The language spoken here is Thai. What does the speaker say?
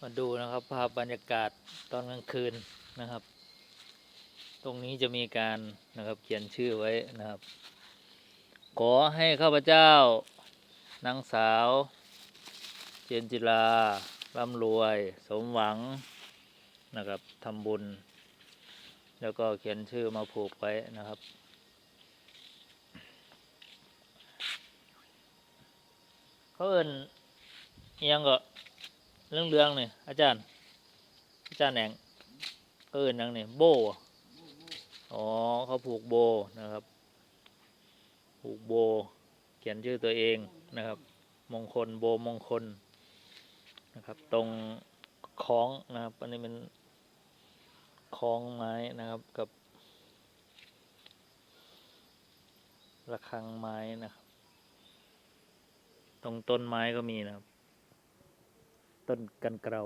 มาดูนะครับภาพบรรยากาศตอนกลางคืนนะครับ ตรงนี้จะมีการนะครับเขียนชื่อไว้นะครับ ขอให้ข้าพเจ้านางสาว เจนจิลาร่ำรวย สมหวังนะครับทำบุญ แล้วก็เขียนชื่อมาผูกไว้นะครับเขาเอินยังก็ เรื่องเรื่องๆนี่อาจารย์ อาจารย์แหนงเอินหยังนี่โบอะอ๋อเขาผูกโบนะครับ ผูกโบ เขียนชื่อตัวเองนะครับ มงคลโบมงคลนะครับ ตรงคล้องนะครับ อันนี้เป็นคล้องไม้นะครับกับระฆังไม้นะครับ ตรงต้นไม้ก็มีนะครับ ต้นกันเกลา